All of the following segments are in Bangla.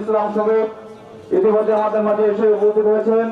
ইসলাম ইতিমধ্যে আমাদের মাঝে এসে উপস্থিত হয়েছেন।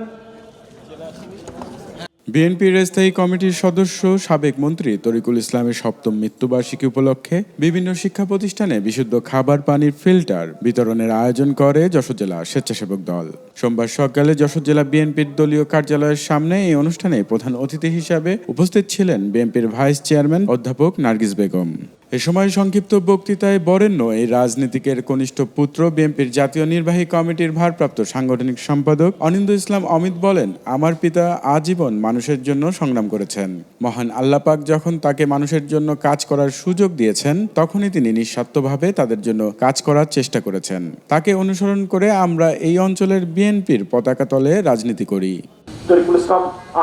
বিএনপির স্থায়ী কমিটির সদস্য, সাবেক মন্ত্রী তরিকুল ইসলামের সপ্তম মৃত্যুবার্ষিকী উপলক্ষে বিভিন্ন শিক্ষা প্রতিষ্ঠানে বিশুদ্ধ খাবার পানির ফিল্টার বিতরণের আয়োজন করে যশোর জেলা স্বেচ্ছাসেবক দল। সোমবার সকালে যশোর জেলা বিএনপির দলীয় কার্যালয়ের সামনে এই অনুষ্ঠানে প্রধান অতিথি হিসাবে উপস্থিত ছিলেন বিএনপির ভাইস চেয়ারম্যান অধ্যাপক নার্গিস বেগম। এ সময় সংক্ষিপ্ত বক্তৃতায় বরেণ্য, এই রাজনীতিকের কনিষ্ঠ পুত্র, বিএনপির জাতীয় নির্বাহী কমিটির ভারপ্রাপ্ত সাংগঠনিক সম্পাদক অনিন্দ ইসলাম অমিত বলেন, আমার পিতা আজীবন মানুষের জন্য সংগ্রাম করেছেন। মহান আল্লাপাক যখন তাকে মানুষের জন্য কাজ করার সুযোগ দিয়েছেন, তখনই তিনি নিঃস্বার্থভাবে তাদের জন্য কাজ করার চেষ্টা করেছেন। তাকে অনুসরণ করে আমরা এই অঞ্চলের বিএনপির পতাকা তলে রাজনীতি করি।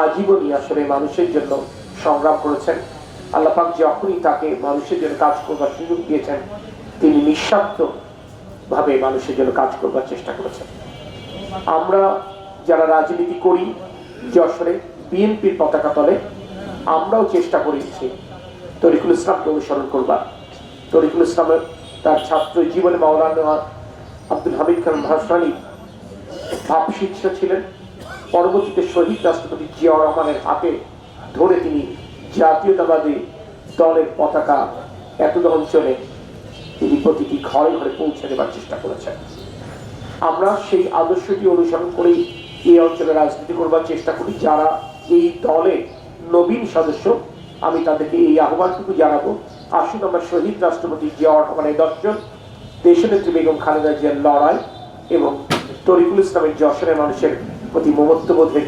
আজীবনই আসলে মানুষের জন্য সংগ্রাম করেছেন। আল্লাপাক যখনই তাকে মানুষের জন্য কাজ করবার সুযোগ দিয়েছেন, তিনি নিঃস্বার্থ ভাবে মানুষের জন্য কাজ করবার চেষ্টা করেছেন। আমরা যারা রাজনীতি করি, যশোরে বিএনপির পতাকা তলে, আমরাও চেষ্টা করেছি তরিকুল ইসলামকে অনুসরণ করবার। তরিকুল ইসলামের তার ছাত্র জীবনে মাওলানা আব্দুল হামিদ খান ভাসানী ভাবশিষ্য ছিলেন পরবর্তীতে শহীদ রাষ্ট্রপতি জিয়াউর রহমানের হাতে ধরে তিনি জাতীয়তাবাদী দলের পতাকা এতদ অঞ্চলে তিনি প্রতিটি ঘরে ঘরে পৌঁছে দেবার চেষ্টা করেছেন। আমরা সেই আদর্শটি অনুসরণ করেই এই অঞ্চলে রাজনীতি করবার চেষ্টা করি। যারা এই দলে নবীন সদস্য, আমি তাদেরকে এই আহ্বানটুকু জানাব। আসুন আমরা শহীদ রাষ্ট্রপতি জিয়াউর রহমানের দর্শন দেশনেত্রী বেগম খালেদা জিয়ার লড়াই এবং তরিকুল ইসলামের যশোরের মানুষের প্রতি মমত্ববোধের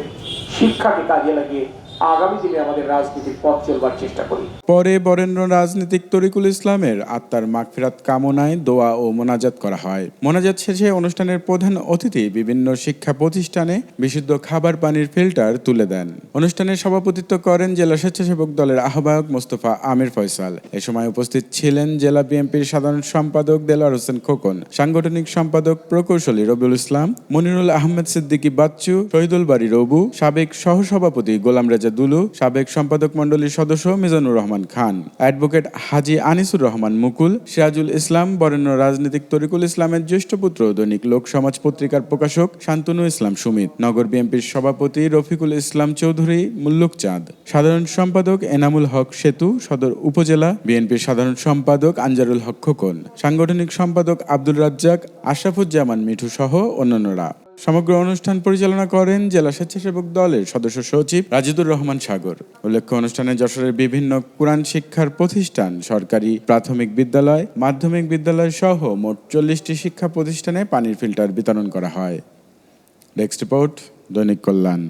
শিক্ষাকে কাজে লাগিয়ে আগামী দিনে আমাদের রাজনীতির পথ চলবার চেষ্টা করি। পরে বরেণ্য রাজনীতিক তরিকুল ইসলামের আত্মার মাগফিরাত কামনায় দোয়া ও মোনাজাত করা হয়। মোনাজাত শেষে অনুষ্ঠানের প্রধান অতিথি বিভিন্ন শিক্ষা প্রতিষ্ঠানে বিশুদ্ধ খাবার পানির ফিল্টার তুলে দেন। অনুষ্ঠানে সভাপতিত্ব করেন জেলা স্বেচ্ছাসেবক দলের আহ্বায়ক মোস্তফা আমির ফয়সাল। এ সময় উপস্থিত ছিলেন জেলা বিএনপির সাধারণ সম্পাদক দেলার হোসেন খোকন, সাংগঠনিক সম্পাদক প্রকৌশলী রবিউল ইসলাম, মনিরুল আহমেদ সিদ্দিকী বাচ্চু, শহীদুল বাড়ি রবু, সাবেক সহসভাপতি গোলাম রেজা দুলু, সাবেক সম্পাদক মণ্ডলীর সদস্য মিজানুর রহমান খান। অ্যাডভোকেট হাজি আনিসুর রহমান মুকুল, সিরাজুল ইসলাম, বরেণ্য রাজনীতিক তরিকুল ইসলামের জ্যেষ্ঠ পুত্র, দৈনিক লোক সমাজ পত্রিকার প্রকাশক শান্তনু ইসলাম সুমিত, নগর বিএনপির সভাপতি রফিকুল ইসলাম চৌধুরী মুল্লুক চাঁদ, সাধারণ সম্পাদক এনামুল হক সেতু, সদর উপজেলা বিএনপির সাধারণ সম্পাদক আনজারুল হক খোকন, সাংগঠনিক সম্পাদক আব্দুল রাজ্জাক, আশরাফুজ্জামান মিঠু সহ অন্যান্যরা। সমগ্র অনুষ্ঠান পরিচালনা করেন জেলা স্বেচ্ছাসেবক দলের সদস্য সচিব রাজিদুর রহমান সাগর। উল্লেখ্য, অনুষ্ঠানে যশোরের বিভিন্ন কোরআন শিক্ষার প্রতিষ্ঠান, সরকারি প্রাথমিক বিদ্যালয়, মাধ্যমিক বিদ্যালয় সহ মোট চল্লিশটি শিক্ষা প্রতিষ্ঠানে পানির ফিল্টার বিতরণ করা হয়। ডেস্ক রিপোর্ট দৈনিক কল্যাণ।